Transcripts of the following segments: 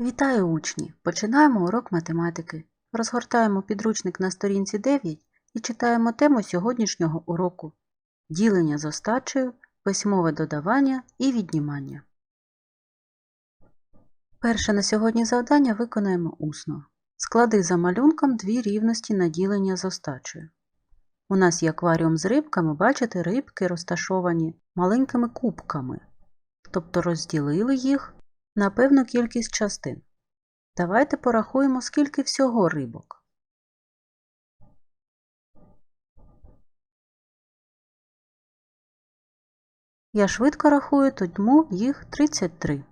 Вітаю учні! Починаємо урок математики. Розгортаємо підручник на сторінці 9 і читаємо тему сьогоднішнього уроку ділення з остачею, письмове додавання і віднімання. Перше на сьогодні завдання виконаємо усно. Склади за малюнком дві рівності на ділення з остачею. У нас є акваріум з рибками, бачите, рибки розташовані маленькими кубками, тобто розділили їх на певну кількість частин. Давайте порахуємо, скільки всього рибок. Я швидко рахую, тому їх 33.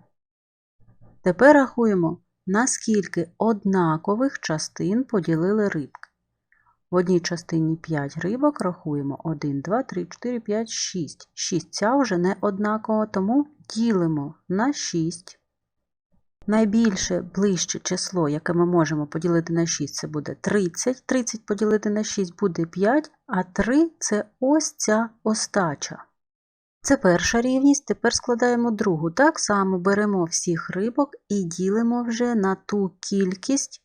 Тепер рахуємо, наскільки однакових частин поділили рибки. В одній частині 5 рибок рахуємо 1, 2, 3, 4, 5, 6. 6 ця вже не однакова, тому ділимо на 6. Найбільше ближче число, яке ми можемо поділити на 6, це буде 30. 30 поділити на 6 буде 5, а 3 це ось ця остача. Це перша рівність, тепер складаємо другу. Так само беремо всіх рибок і ділимо вже на ту кількість,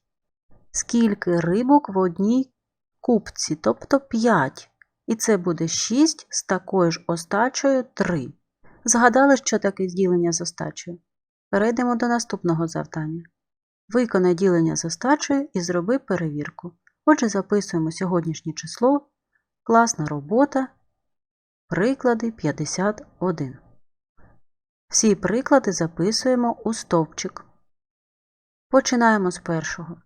скільки рибок в одній кубці, тобто 5. І це буде 6 з такою ж остачею 3. Згадали, що таке ділення з остачею? Перейдемо до наступного завдання. Виконай ділення з остачею і зроби перевірку. Отже, записуємо сьогоднішнє число, класна робота, приклади 51. Всі приклади записуємо у стовпчик. Починаємо з першого.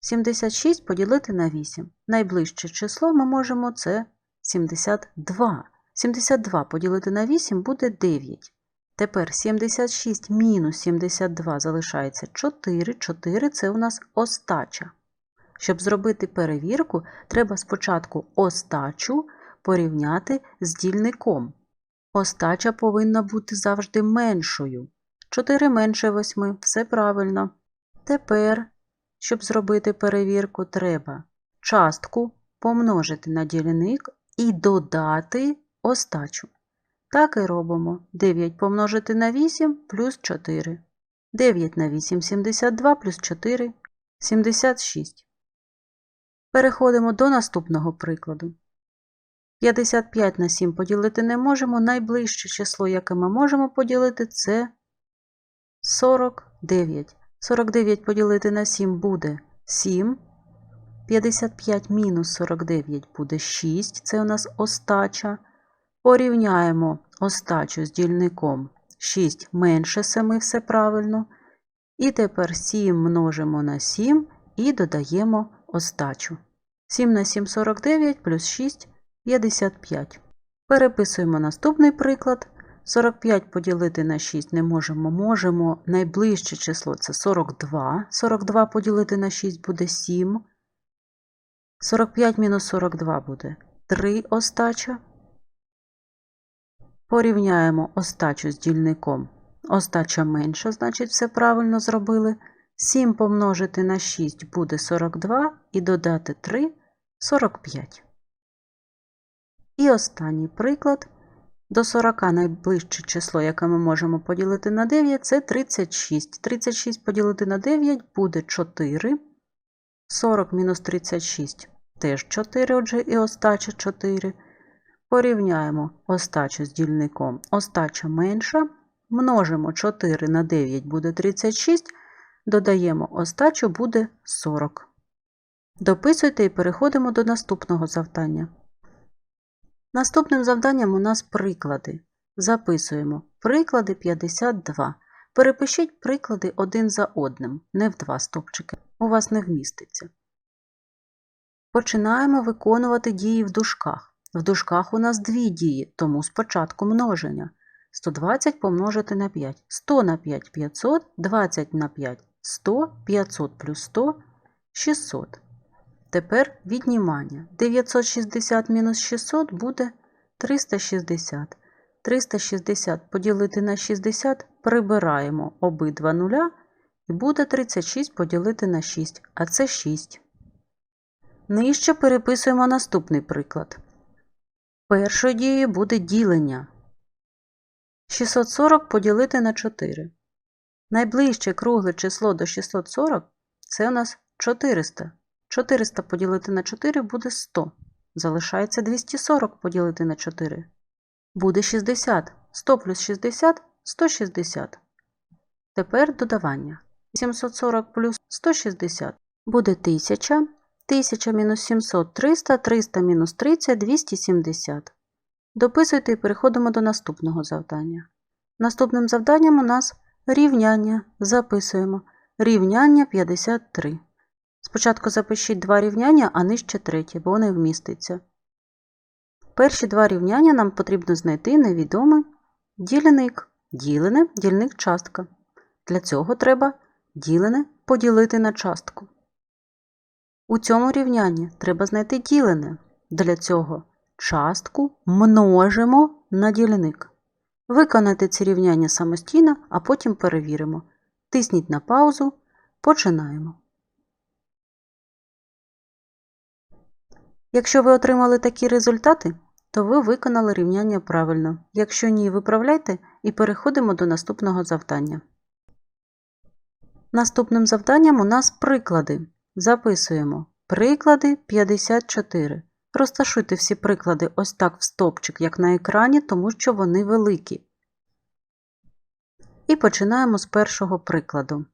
76 поділити на 8. Найближче число ми можемо це 72. 72 поділити на 8 буде 9. Тепер 76 мінус 72 залишається 4. 4 це у нас остача. Щоб зробити перевірку, треба спочатку остачу порівняти з дільником. Остача повинна бути завжди меншою. 4 менше 8, все правильно. Тепер, щоб зробити перевірку, треба частку помножити на дільник і додати остачу. Так і робимо. 9 помножити на 8 плюс 4. 9 на 8 – 72 плюс 4 – 76. Переходимо до наступного прикладу. 55 на 7 поділити не можемо. Найближче число, яке ми можемо поділити, це 49. 49 поділити на 7 буде 7. 55 мінус 49 буде 6. Це у нас остача. Порівняємо остачу з дільником 6 менше 7, все правильно. І тепер 7 множимо на 7 і додаємо остачу. 7 на 7 – 49 плюс 6 – 55. Переписуємо наступний приклад. 45 поділити на 6 не можемо. Можемо найближче число це 42. 42 поділити на 6 буде 7. 45 мінус 42 буде 3 остача. Порівняємо остачу з дільником. Остача менша, значить, все правильно зробили. 7 помножити на 6 буде 42 і додати 3 45. І останній приклад. До 40 найближче число, яке ми можемо поділити на 9, це 36. 36 поділити на 9 буде 4. 40 мінус 36 теж 4, отже, і остача 4. Порівняємо остачу з дільником. Остача менша. Множимо 4 на 9 буде 36. Додаємо остачу буде 40. Дописуйте і переходимо до наступного завдання. Наступним завданням у нас приклади. Записуємо приклади 52. Перепишіть приклади один за одним, не в два стопчики. У вас не вміститься. Починаємо виконувати дії в дужках. В дужках у нас дві дії, тому спочатку множення. 120 помножити на 5. 100 на 5 – 500, 20 на 5 – 100, 500 плюс 100 – 600. Тепер віднімання. 960 мінус 600 буде 360. 360 поділити на 60 прибираємо обидва нуля і буде 36 поділити на 6, а це 6. Нижче переписуємо наступний приклад. Першою дією буде ділення. 640 поділити на 4. Найближче кругле число до 640 це у нас 400. 400 поділити на 4 буде 100. Залишається 240 поділити на 4. Буде 60. 100 плюс 60 160. Тепер додавання. 740 плюс 160 буде 1000. 1000 мінус 700 300, 300 мінус 30 270. Дописуйте і переходимо до наступного завдання. Наступним завданням у нас рівняння. Записуємо. Рівняння 53. Спочатку запишіть два рівняння, а нижче третє, бо вони вміститься. Перші два рівняння нам потрібно знайти невідомий діленик. Ділене дільник частка. Для цього треба ділене поділити на частку. У цьому рівнянні треба знайти ділене. Для цього частку множимо на дільник. Виконайте ці рівняння самостійно, а потім перевіримо. Тисніть на паузу. Починаємо. Якщо ви отримали такі результати, то ви виконали рівняння правильно. Якщо ні, виправляйте і переходимо до наступного завдання. Наступним завданням у нас приклади. Записуємо приклади 54. Розташуйте всі приклади ось так в стопчик, як на екрані, тому що вони великі. І починаємо з першого прикладу.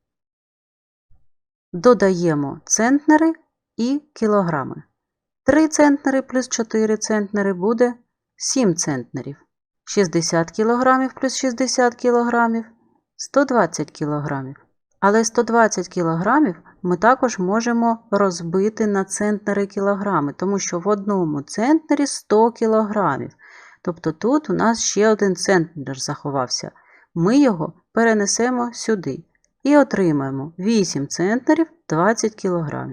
Додаємо центнери і кілограми. 3 центнери плюс 4 центнери буде 7 центнерів. 60 кг плюс 60 кг 120 кг. Але 120 кг ми також можемо розбити на центнери кілограми, тому що в одному центнері 100 кг. Тобто тут у нас ще один центнер заховався. Ми його перенесемо сюди і отримаємо 8 центнерів 20 кг.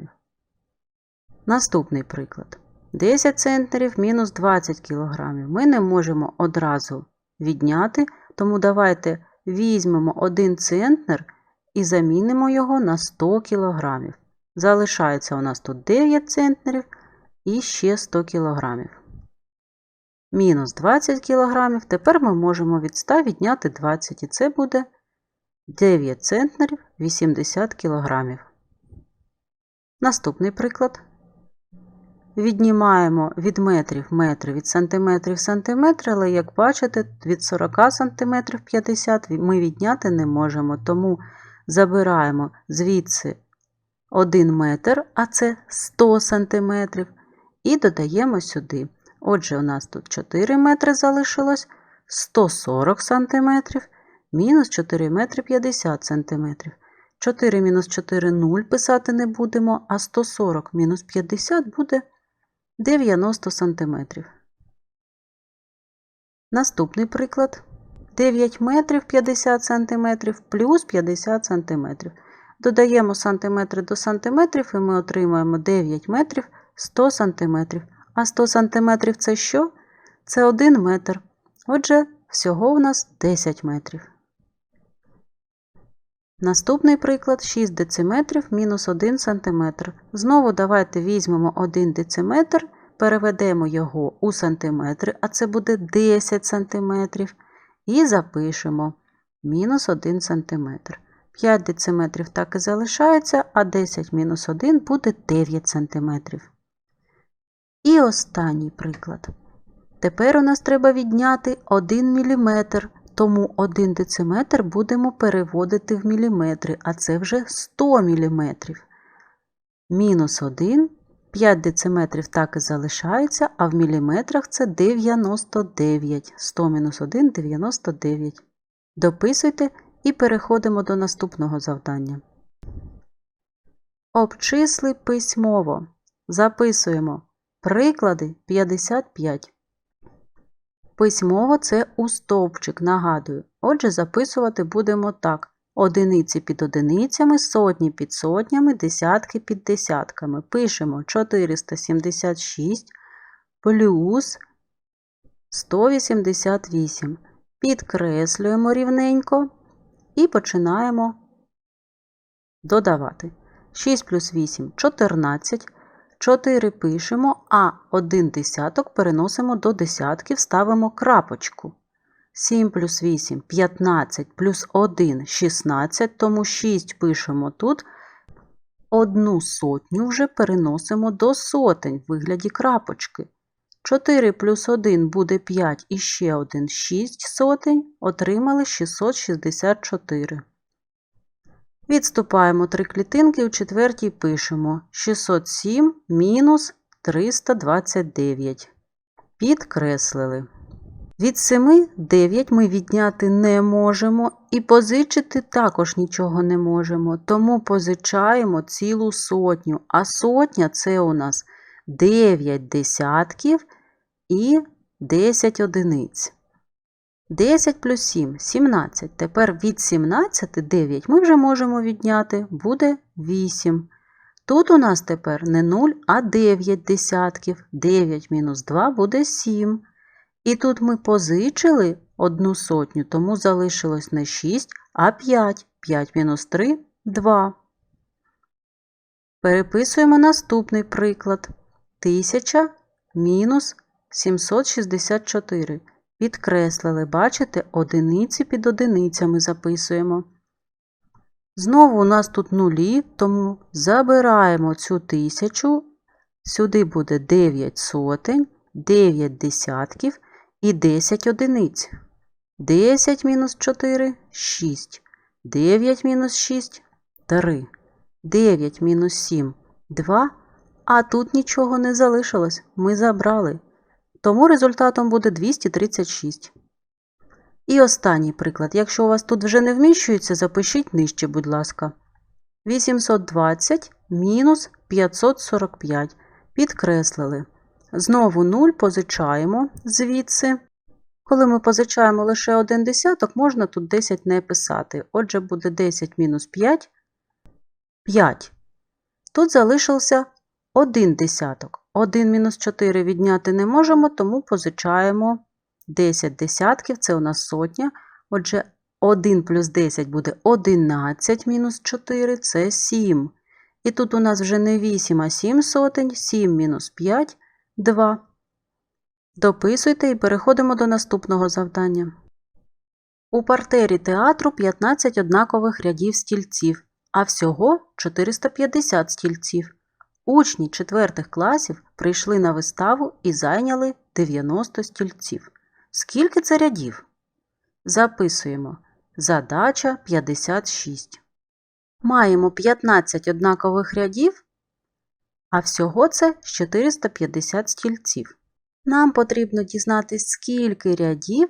Наступний приклад. 10 центнерів мінус 20 кг. Ми не можемо одразу відняти, тому давайте візьмемо 1 центнер і замінимо його на 100 кг. Залишається у нас тут 9 центнерів і ще 100 кг. Мінус 20 кг. Тепер ми можемо від 100 відняти 20, і це буде 9 центнерів 80 кг. Наступний приклад. Віднімаємо від метрів метри, від сантиметрів сантиметри, але, як бачите, від 40 см 50 ми відняти не можемо, тому забираємо звідси 1 метр, а це 100 см, і додаємо сюди. Отже, у нас тут 4 метри залишилось 140 см, мінус 4 метри 50 см. 4 мінус 4 0 писати не будемо, а 140 мінус 50 буде 90 см. Наступний приклад. 9 метрів 50 см плюс 50 см. Додаємо сантиметри до сантиметрів і ми отримаємо 9 метрів 100 см. А 100 см це що? Це 1 метр. Отже, всього у нас 10 метрів. Наступний приклад 6 дециметрів мінус 1 см. Знову давайте візьмемо 1 дециметр, переведемо його у сантиметри, а це буде 10 см. І запишемо мінус 1 см. 5 дециметрів так і залишається, а 10 мінус 1 буде 9 см. І останній приклад. Тепер у нас треба відняти 1 мм, тому 1 дециметр будемо переводити в міліметри, а це вже 100 мм. Мінус 1, 5 дециметрів так і залишається, а в міліметрах це 99. 100 мінус 1 99. Дописуйте і переходимо до наступного завдання. Обчисли письмово. Записуємо приклади 55. Письмово це у стовпчик, нагадую. Отже, записувати будемо так. Одиниці під одиницями, сотні під сотнями, десятки під десятками. Пишемо 476 плюс 188. Підкреслюємо рівненько і починаємо додавати. 6 плюс 8 14. 4 пишемо, а один десяток переносимо до десятків, ставимо крапочку. 7 плюс 8 – 15, плюс 1 – 16, тому 6 пишемо тут. Одну сотню вже переносимо до сотень в вигляді крапочки. 4 плюс 1 буде 5 і ще 1 – 6 сотень. Отримали 664. Відступаємо три клітинки, у четвертій пишемо 607 мінус 329. Підкреслили. Від 7 9 ми відняти не можемо і позичити також нічого не можемо, тому позичаємо цілу сотню, а сотня це у нас 9 десятків і 10 одиниць. 10 плюс 7 – 17. Тепер від 17 9 ми вже можемо відняти, буде 8. Тут у нас тепер не 0, а 9 десятків. 9 мінус 2 буде 7. І тут ми позичили одну сотню, тому залишилось не 6, а 5. 5 мінус 3 – 2. Переписуємо наступний приклад. 1000 мінус 764. Підкреслили, бачите, одиниці під одиницями записуємо. Знову у нас тут нулі, тому забираємо цю тисячу. Сюди буде 9 сотень, 9 десятків і 10 одиниць. 10 мінус 4 – 6. 9 мінус 6 – 3. 9 мінус 7 – 2. А тут нічого не залишилось. Ми забрали. Тому результатом буде 236. І останній приклад. Якщо у вас тут вже не вміщується, запишіть нижче, будь ласка. 820 мінус 545. Підкреслили. Знову 0 позичаємо звідси. Коли ми позичаємо лише один десяток, можна тут 10 не писати. Отже, буде 10 мінус 5 5. Тут залишився один десяток. 1 мінус 4 відняти не можемо, тому позичаємо 10 десятків, це у нас сотня. Отже, 1 плюс 10 буде 11 мінус 4 це 7. І тут у нас вже не 8, а 7 сотень, 7 мінус 5 2. Дописуйте і переходимо до наступного завдання. У партері театру 15 однакових рядів стільців, а всього 450 стільців. Учні четвертих класів прийшли на виставу і зайняли 90 стільців. Скільки це рядів? Записуємо. Задача 56. Маємо 15 однакових рядів, а всього це 450 стільців. Нам потрібно дізнатися, скільки рядів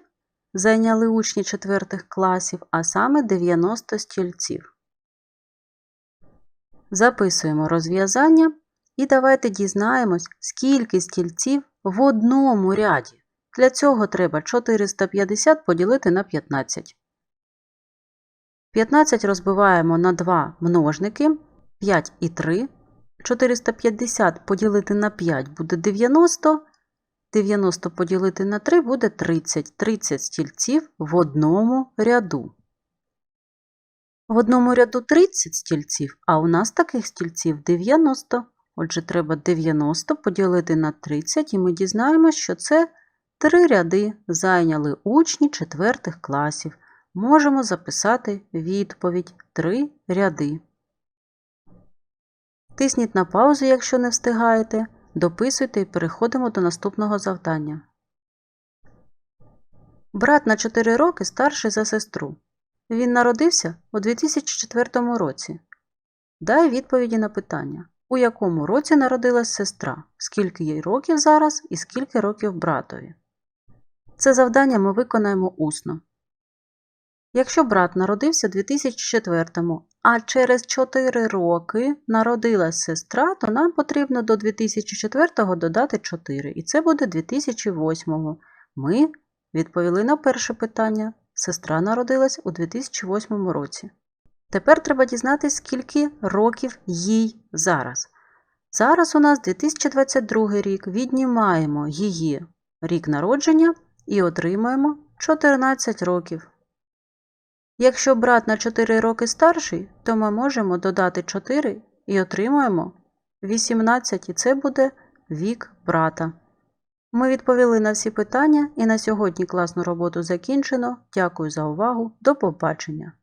зайняли учні четвертих класів, а саме 90 стільців. Записуємо розв'язання і давайте дізнаємось, скільки стільців в одному ряді. Для цього треба 450 поділити на 15. 15 розбиваємо на 2 множники 5 і 3. 450 поділити на 5 буде 90. 90 поділити на 3 буде 30. 30 стільців в одному ряду. В одному ряду 30 стільців, а у нас таких стільців 90. Отже, треба 90 поділити на 30, і ми дізнаємося, що це три ряди зайняли учні четвертих класів. Можемо записати відповідь 3 ряди. Тисніть на паузу, якщо не встигаєте. Дописуйте і переходимо до наступного завдання. Брат на 4 роки старший за сестру. Він народився у 2004 році. Дай відповіді на питання. У якому році народилась сестра? Скільки їй років зараз і скільки років братові? Це завдання ми виконаємо усно. Якщо брат народився у 2004, а через 4 роки народилась сестра, то нам потрібно до 2004-го додати 4, і це буде 2008. Ми відповіли на перше питання. Сестра народилась у 2008 році. Тепер треба дізнатися, скільки років їй зараз. Зараз у нас 2022 рік. Віднімаємо її рік народження і отримаємо 14 років. Якщо брат на 4 роки старший, то ми можемо додати 4 і отримаємо 18, і це буде вік брата. Ми відповіли на всі питання і на сьогодні класну роботу закінчено. Дякую за увагу. До побачення!